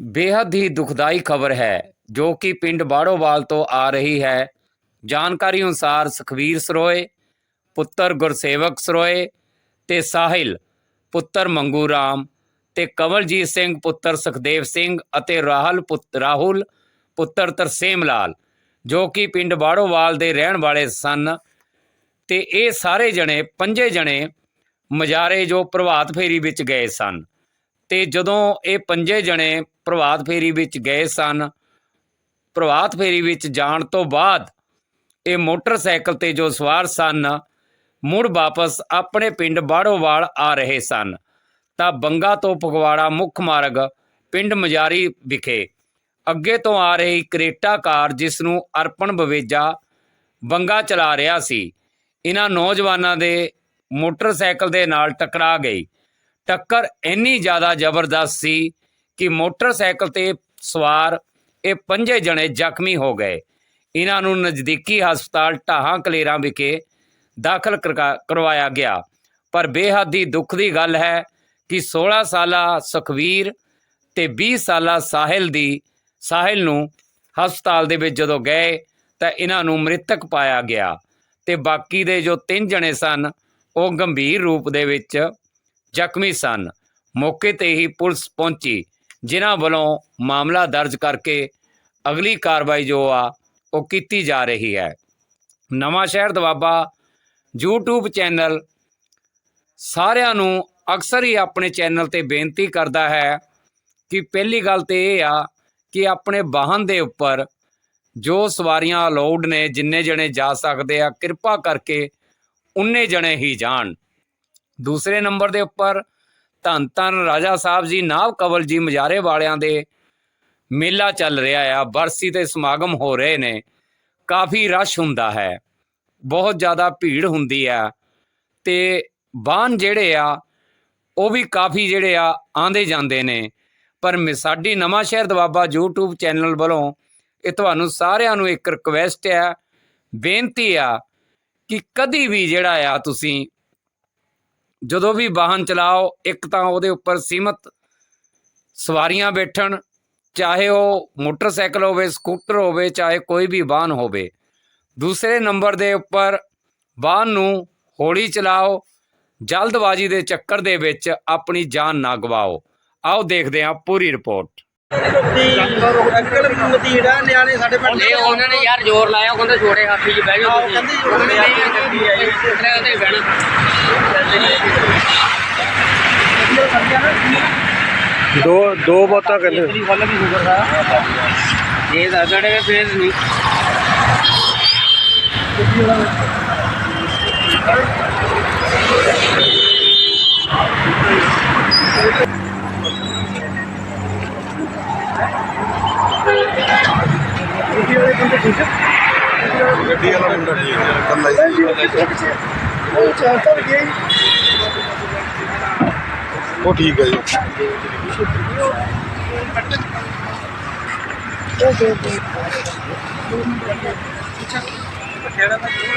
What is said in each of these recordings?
ਬੇहद ਹੀ ਦੁਖਦਾਈ ਖਬਰ ਹੈ, ਜੋ ਕਿ ਪਿੰਡ ਬਾੜੋਵਾਲ ਤੋਂ ਆ ਰਹੀ ਹੈ। ਜਾਣਕਾਰੀ ਅਨੁਸਾਰ ਸੁਖਵੀਰ ਸਰੋਏ, ਪੁੱਤਰ ਗੁਰਸੇਵਕ ਸਰੋਏ ਤੇ ਸਾਹਿਲ, ਪੁੱਤਰ ਮੰਗੂ ਰਾਮ ਤੇ ਕਵਲਜੀਤ ਸਿੰਘ, ਪੁੱਤਰ ਸੁਖਦੇਵ ਸਿੰਘ ਅਤੇ ਰਾਹੁਲ ਪੁੱਤ, ਰਾਹੁਲ, ਪੁੱਤਰ ਤਰਸੇਮ ਲਾਲ, ਜੋ ਕਿ ਪਿੰਡ ਬਾੜੋਵਾਲ ਦੇ ਰਹਿਣ ਵਾਲੇ ਸਨ। ਤੇ ਇਹ ਸਾਰੇ ਜਣੇ, ਪੰਜੇ ਜਣੇ ਮਜਾਰੇ ਜੋ ਪ੍ਰਭਾਤ ਫੇਰੀ ਵਿੱਚ ਗਏ ਸਨ। ਤੇ ਜਦੋਂ ਇਹ ਪੰਜੇ ਜਣੇ ਪ੍ਰਭਾਤ ਫੇਰੀ ਵਿੱਚ ਗਏ ਸਨ, ਪ੍ਰਭਾਤ ਫੇਰੀ ਵਿੱਚ ਜਾਣ ਤੋਂ ਬਾਅਦ ਇਹ ਮੋਟਰਸਾਈਕਲ ਤੇ ਜੋ ਸਵਾਰ ਸਨ, ਮੁੜ ਵਾਪਸ ਆਪਣੇ ਪਿੰਡ ਬਾੜੋਵਾਲ ਆ ਰਹੇ ਸਨ। ਤਾਂ ਬੰਗਾ ਤੋਂ ਫਗਵਾੜਾ ਮੁੱਖ ਮਾਰਗ ਪਿੰਡ ਮਜਾਰੀ ਵਿਖੇ ਅੱਗੇ ਤੋਂ ਆ ਰਹੀ ਕਰੇਟਾ ਕਾਰ ਜਿਸ ਨੂੰ ਅਰਪਣ ਬਵੇਜਾ ਬੰਗਾ ਚਲਾ ਰਿਹਾ ਸੀ। ਇਹਨਾਂ ਨੌਜਵਾਨਾਂ ਦੇ ਮੋਟਰਸਾਈਕਲ ਦੇ ਨਾਲ ਟਕਰਾ ਗਈ। ਟੱਕਰ ਇੰਨੀ ਜ਼ਿਆਦਾ ਜ਼ਬਰਦਸਤ ਸੀ ਕਿ ਮੋਟਰਸਾਈਕਲ ਤੇ ਸਵਾਰ ਇਹ ਪੰਜੇ ਜਣੇ ਜ਼ਖਮੀ ਹੋ ਗਏ। ਇਹਨਾਂ ਨੂੰ ਨਜ਼ਦੀਕੀ ਹਸਪਤਾਲ ਢਾਹਾਂ ਕਲੇਰਾਂ ਵਿਖੇ ਦਾਖਲ ਕਰਕਾ- ਕਰਵਾਇਆ ਗਿਆ। ਪਰ ਬੇਹੱਦ ਹੀ ਦੁੱਖ ਦੀ ਗੱਲ ਹੈ ਕਿ 16 ਸਾਲਾ ਸੁਖਵੀਰ ਤੇ 20 ਸਾਲਾ ਸਾਹਿਲ ਦੀ, ਸਾਹਿਲ ਨੂੰ ਹਸਪਤਾਲ ਦੇ ਵਿੱਚ ਜਦੋਂ ਗਏ ਤਾਂ ਇਹਨਾਂ ਨੂੰ ਮ੍ਰਿਤਕ ਪਾਇਆ ਗਿਆ ਤੇ ਬਾਕੀ ਦੇ ਜੋ ਤਿੰਨ ਜਣੇ ਸਨ, ਉਹ ਗੰਭੀਰ ਰੂਪ ਦੇ ਵਿੱਚ ਜ਼ਖਮੀ ਸਨ। ਮੌਕੇ ਤੇ ਹੀ ਪੁਲਿਸ ਪਹੁੰਚੀ, ਜਿਨ੍ਹਾਂ ਵੱਲੋਂ ਮਾਮਲਾ ਦਰਜ ਕਰਕੇ ਅਗਲੀ ਕਾਰਵਾਈ ਜੋ ਆ, ਉਹ ਕੀਤੀ ਜਾ ਰਹੀ ਹੈ। ਨਵਾਂ ਸ਼ਹਿਰ ਦਵਾਬਾ YouTube ਚੈਨਲ ਸਾਰਿਆਂ ਨੂੰ ਅਕਸਰ ਹੀ ਆਪਣੇ ਚੈਨਲ ਤੇ ਬੇਨਤੀ ਕਰਦਾ ਹੈ ਕਿ ਪਹਿਲੀ ਗੱਲ ਤੇ ਇਹ ਆ ਕਿ ਆਪਣੇ ਵਾਹਨ ਦੇ ਉੱਪਰ ਜੋ ਸਵਾਰੀਆਂ ਅਲਾਉਡ ਨੇ, ਜਿੰਨੇ ਜਣੇ ਜਾ ਸਕਦੇ ਆ, ਕਿਰਪਾ ਕਰਕੇ ਉਨੇ ਜਣੇ ਹੀ ਜਾਣ। ਦੂਸਰੇ ਨੰਬਰ ਦੇ ਉੱਪਰ ਧੰਨ ਧੰਨ ਰਾਜਾ ਸਾਹਿਬ ਜੀ, ਨਾਵ ਕਵਲ ਜੀ ਮਜਾਰੇ ਵਾਲਿਆਂ ਦੇ ਮੇਲਾ ਚੱਲ ਰਿਹਾ ਆ, ਬਰਸੀ ਤੇ ਸਮਾਗਮ ਹੋ ਰਹੇ ਨੇ। ਕਾਫੀ ਰਸ਼ ਹੁੰਦਾ ਹੈ, ਬਹੁਤ ਜ਼ਿਆਦਾ ਭੀੜ ਹੁੰਦੀ ਆ। ਤੇ ਵਾਹਨ ਜਿਹੜੇ ਆ, ਉਹ ਵੀ ਕਾਫੀ ਜਿਹੜੇ ਆ ਆਂਦੇ ਜਾਂਦੇ ਨੇ। ਪਰ ਮ- ਸਾਡੀ ਨਵਾਂ ਸ਼ਹਿਰ ਦਵਾਬਾ YouTube ਚੈਨਲ ਵੱਲੋਂ ਇਹ ਤੁਹਾਨੂੰ ਸਾਰਿਆਂ ਨੂੰ ਇੱਕ ਰਿਕਵੈਸਟ ਆ, ਬੇਨਤੀ ਆ ਕਿ ਕਦੀ ਵੀ ਜਿਹੜਾ ਆ ਤੁਸੀਂ ਜਦੋਂ ਵੀ ਵਾਹਨ ਚਲਾਓ, ਇੱਕ ਤਾਂ ਉਹਦੇ ਉੱਪਰ ਸੀਮਤ ਸਵਾਰੀਆਂ ਬੈਠਣ, ਚਾਹੇ ਉਹ ਮੋਟਰਸਾਈਕਲ ਹੋਵੇ, ਸਕੂਟਰ ਹੋਵੇ, ਚਾਹੇ ਕੋਈ ਵੀ ਵਾਹਨ ਹੋਵੇ। ਦੂਸਰੇ ਨੰਬਰ ਦੇ ਉੱਪਰ ਵਾਹਨ ਨੂੰ ਹੌਲੀ ਚਲਾਓ, ਜਲਦਬਾਜ਼ੀ ਦੇ ਚੱਕਰ ਦੇ ਵਿੱਚ ਆਪਣੀ ਜਾਨ ਨਾ ਗਵਾਓ। ਆਓ ਦੇਖਦੇ ਹਾਂ ਪੂਰੀ ਰਿਪੋਰਟ। ਅੰਕਲ ਨਿਆਣੇ ਸਾਡੇ ਪਿੰਡ ਇਹ ਉਹਨਾਂ ਨੇ ਯਾਰ ਜ਼ੋਰ ਲਾਇਆ ਉਹ ਕਹਿੰਦੇ ਛੋੜੇ ਹਾਥੀ 'ਚ ਬਹਿ ਜਾਓ ਆਹੋ, ਤੁਸੀਂ। ਕਹਿੰਦੇ ਜ਼ੋਰ ਲਾਇਆ, ਨਹੀਂ ਗੱਡੀ ਆਈ। ਉਤਰਿਆ ਤੇ ਬਹਿਣਾ? ਦੋ ਦੋ ਬਾਤਾਂ ਕਹਿੰਦੇ। ਇਤਨੀ ਫਲ ਵੀ ਸ਼ੁਕਰ ਦਾ ਇਹ ਫੇਰ ਨਹੀਂ। ਗੱਡੀ ਵਾਲਾ ਮੁੰਡਾ ਠੀਕ ਹੈ ਕੱਲਾ ਹੀ ਉਹ ਚਾਰ ਤਾਂ ਗਿਆ ਉਹ ਠੀਕ ਹੈ ਜੀ। ਪਤਾ ਕੱਟ ਜਾਣਾ ਕਿ ਟੈਂਸ਼ਨ ਰੱਖਣੀ ਇਹਦਾ ਵਿਚਾਰਾ ਦਾ ਕਿਸੇ ਦਾ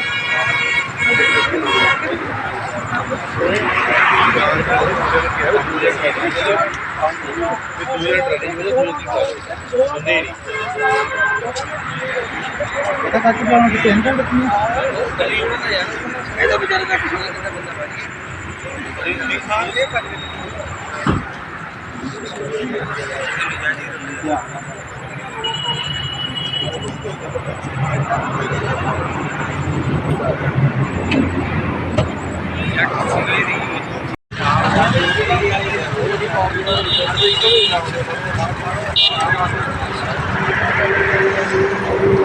ਬੰਦਾ ਬੈਠ ਕੋਈ ਨਹੀਂ ਇੱਕ ਬੰਦਾ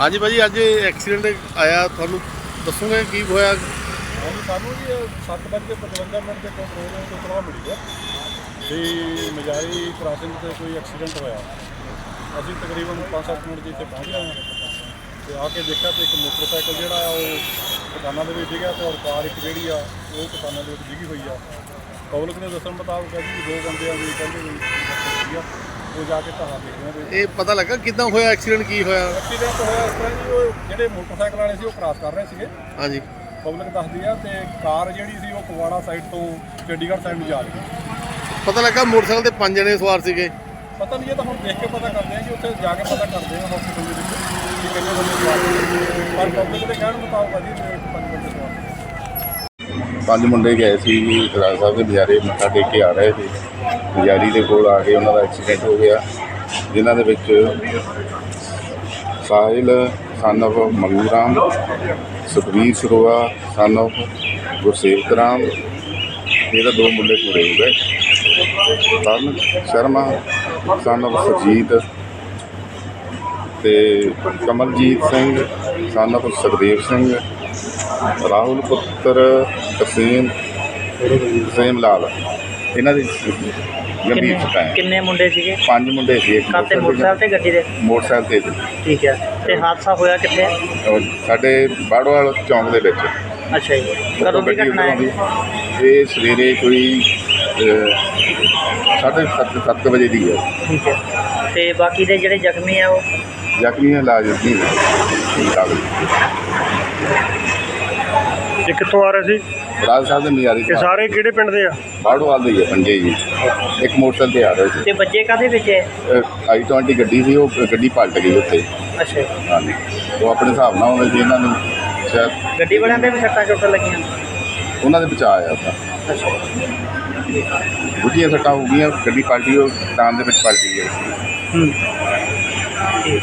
ਹਾਂਜੀ ਭਾਜੀ, ਅੱਜ ਐਕਸੀਡੈਂਟ ਆਇਆ, ਤੁਹਾਨੂੰ ਦੱਸੋਗੇ ਕੀ ਹੋਇਆ? ਹਾਂਜੀ, ਸਾਨੂੰ ਜੀ 7:55 ਮਿੰਟ ਦੇ ਕੰਟਰੋਲ ਰੂਮ ਤੋਂ ਇਤਲਾਹ ਮਿਲੀ ਹੈ ਵੀ ਮਜਾਰੀ ਕ੍ਰਾਸਿੰਗ ਤੇ ਕੋਈ ਐਕਸੀਡੈਂਟ ਹੋਇਆ। ਅਸੀਂ ਤਕਰੀਬਨ 5-7 ਮਿੰਟ ਜੀ ਇੱਥੇ ਪਹੁੰਚ ਗਏ ਹਾਂ ਤੇ ਆ ਕੇ ਦੇਖਿਆ ਤੇ ਇੱਕ ਮੋਟਰਸਾਈਕਲ ਜਿਹੜਾ ਆ, ਉਹ ਦੁਕਾਨਾਂ ਦੇ ਵਿੱਚ ਡਿੱਗਿਆ ਤੇ ਔਰ ਕਾਰ ਇੱਕ ਜਿਹੜੀ ਆ, ਉਹ ਦੁਕਾਨਾਂ ਦੇ ਵਿੱਚ ਡਿੱਗੀ ਹੋਈ ਆ। ਪਬਲਿਕ ਨੇ ਦੱਸਣ ਮੁਤਾਬਕ ਹੈ ਜੀ, ਦੋ ਬੰਦਿਆਂ ਦੀ ਕਹਿੰਦੇ ਵੀ ਆ। ਉਹ ਜਾ ਕੇ ਧਾਰਾ ਦੇਖਦੇ ਨੇ। ਇਹ ਪਤਾ ਲੱਗਾ ਕਿੱਦਾਂ ਹੋਇਆ ਐਕਸੀਡੈਂਟ ਕੀ ਹੋਇਆ? ਐਕਸੀਡੈਂਟ ਹੋਇਆ ਇਸ ਤਰ੍ਹਾਂ ਜੀ ਉਹ ਜਿਹੜੇ ਮੋਟਰਸਾਈਕਲ ਵਾਲੇ ਸੀ ਉਹ ਕ੍ਰਾਸ ਕਰ ਰਹੇ ਸੀਗੇ। ਹਾਂਜੀ। ਪਬਲਿਕ ਦੱਸਦੀ ਆ ਤੇ ਕਾਰ ਜਿਹੜੀ ਸੀ ਉਹ ਫਗਵਾੜਾ ਸਾਈਡ ਤੋਂ ਚੰਡੀਗੜ੍ਹ ਸਾਈਡ ਨੂੰ ਜਾ ਰਹੀ ਸੀ। ਪਤਾ ਲੱਗਾ ਮੋਟਰਸਾਈਕਲ ਤੇ ਪੰਜ ਜਣੇ ਸਵਾਰ ਸੀਗੇ? ਪਤਾ ਨਹੀਂ ਇਹ ਤਾਂ ਹੁਣ ਦੇਖ ਕੇ ਪਤਾ ਕਰਦੇ ਆ ਕਿ ਉੱਥੇ ਜਾ ਕੇ ਪਤਾ ਕਰਦੇ ਆ ਹਸਪੀਟਲ ਦੇ ਵਿੱਚ ਕਿ ਕਿੰਨੇ ਬੰਦੇ ਸਵਾਰ ਸੀ। ਪਰ ਪਬਲਿਕ ਦੇ ਕਹਿਣ ਮੁਤਾਬਕ ਆ ਜੀ ਤੇ ਪੰਜ ਬੰਦੇ ਸਵਾਰ ਸੀ। ਪੰਜ ਮੁੰਡੇ ਗਏ ਸੀ ਜੀ ਰਾਜ ਸਾਹਿਬ ਦੇ ਬਜ਼ਾਰੇ ਮੱਥਾ ਟੇਕ ਕੇ ਆ ਰਹੇ ਸੀ। ਯਾਰੀ ਦੇ ਕੋਲ ਆ ਕੇ ਉਹਨਾਂ ਦਾ ਐਕਸੀਡੈਂਟ ਹੋ ਗਿਆ, ਜਿਨ੍ਹਾਂ ਦੇ ਵਿੱਚ Sahil, son of Mangu Ram Sukhveer Saroya, son of Gursewak Ram ਇਹਦਾ ਦੋ ਮੁੰਡੇ ਪੂਰੇ ਹੋ ਗਏ ਤਰਨ ਸ਼ਰਮਾ, son of ਸਰਜੀਤ ਤੇ ਕਮਲਜੀਤ ਸਿੰਘ, son of ਸੁਖਦੇਵ ਸਿੰਘ, ਰਾਹੁਲ ਪੁੱਤਰ ਤਸੀਮ ਤਸੀਮ ਲਾਲ। ਇਹਨਾਂ ਦੇ ਗੰਭੀਰ ਸੱਟਾਂ ਹੈ ਕਿੰਨੇ ਮੁੰਡੇ ਸੀਗੇ? ਪੰਜ ਮੁੰਡੇ ਸੀ ਇੱਕ ਕਾਤੇ ਮੋਟਰਸਾਈਕਲ ਤੇ ਗੱਡੀ ਦੇ ਮੋਟਰਸਾਈਕਲ ਤੇ ਸੀ। ਠੀਕ ਹੈ। ਤੇ ਹਾਦਸਾ ਹੋਇਆ ਕਿੱਥੇ? ਔਰ ਸਾਡੇ ਬਾੜਵਾਲ ਚੌਂਕ ਦੇ ਵਿੱਚ। ਅੱਛਾ ਜੀ। ਕਦੋਂ ਦੀ ਘਟਨਾ ਹੈ। ਇਹ ਸਵੇਰੇ ਕੋਈ ਅਹ, ਸਾਢੇ ਸੱਤ ਸੱਤ ਕੁ ਵਜੇ ਦੀ ਹੈ। ਠੀਕ ਹੈ। ਤੇ ਬਾਕੀ ਦੇ ਜਿਹੜੇ ਜ਼ਖਮੀ ਆ ਉਹ? ਜ਼ਖਮੀ ਇਲਾਜ ਨਹੀਂ ਹੈ ਠੀਕ ਠਾਕ ਇਹ ਕਿੱਥੋਂ ਆ ਰਹੇ ਸੀ। ਰਾਜ ਸਾਹਿਬ ਦੇ ਮਿਆਰੀ ਇਹ ਸਾਰੇ ਕਿਹੜੇ ਪਿੰਡ ਦੇ ਆ? ਬਾੜਵਾਲ ਦੇ ਹੀ ਹੈ ਪੰਜੇ ਜੀ। ਇੱਕ ਮੋਟਰਸਾਈਕਲ ਤੇ ਆ ਰਹੇ ਸੀ। ਤੇ ਬੱਚੇ ਕਾਦੇ ਵਿੱਚ ਹੈ? ਆਈ 20 ਗੱਡੀ ਸੀ ਉਹ ਗੱਡੀ ਪਲਟ ਗਈ ਉੱਥੇ। ਅੱਛਾ। ਜੀ। ਹਾਂਜੀ। ਉਹ ਆਪਣੇ ਹਿਸਾਬ ਨਾਲ ਉਹਨੇ ਜੀ ਇਹਨਾਂ ਨੂੰ ਸ਼ਾਇਦ ਗੱਡੀ ਵਾਲਿਆਂ ਦੇ ਵੀ ਸੱਟਾਂ ਚੋਟਾਂ ਲੱਗੀਆਂ? ਉਹਨਾਂ ਦੇ ਬਚਾਅ ਆ ਤਾਂ। ਅੱਛਾ। ਗੁੱਡੀਆਂ ਸੱਟਾਂ ਹੋ ਗਈਆਂ ਗੱਡੀ ਪਲਟੀ ਉਹ ਟਾਂ ਦੇ ਵਿੱਚ ਪਲਟੀ ਹੈ। ਹੂੰ। ਠੀਕ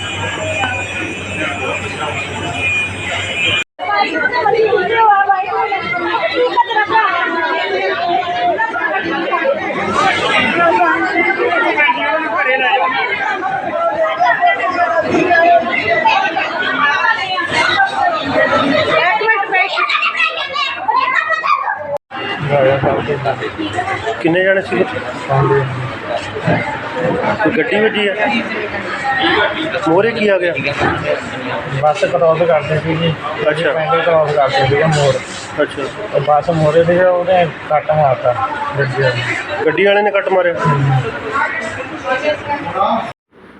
ਕਿੰਨੇ ਜਣੇ ਸੀ? ਕੋਈ ਗੱਡੀ ਵੱਜੀ ਆ? ਮੋਰੇ ਕੀ ਆ ਗਿਆ? ਬੱਸ ਕ੍ਰੋਸ ਕਰਦੇ ਸੀ ਜੀ। ਅੱਛਾ। ਪਿੰਡ ਕ੍ਰੋਸ ਕਰਦੇ ਸੀਗੇ ਮੋੜ ਅੱਛਾ। ਤੇ ਬੱਸ ਮੋਰੇ ਦੀ ਉਹਨੇ ਕੱਟ ਮਾਰਤਾ ਗੱਡੀ ਵਾਲੇ। ਨੇ। ਗੱਡੀ ਵਾਲੇ ਨੇ ਕੱਟ ਮਾਰਿਆ?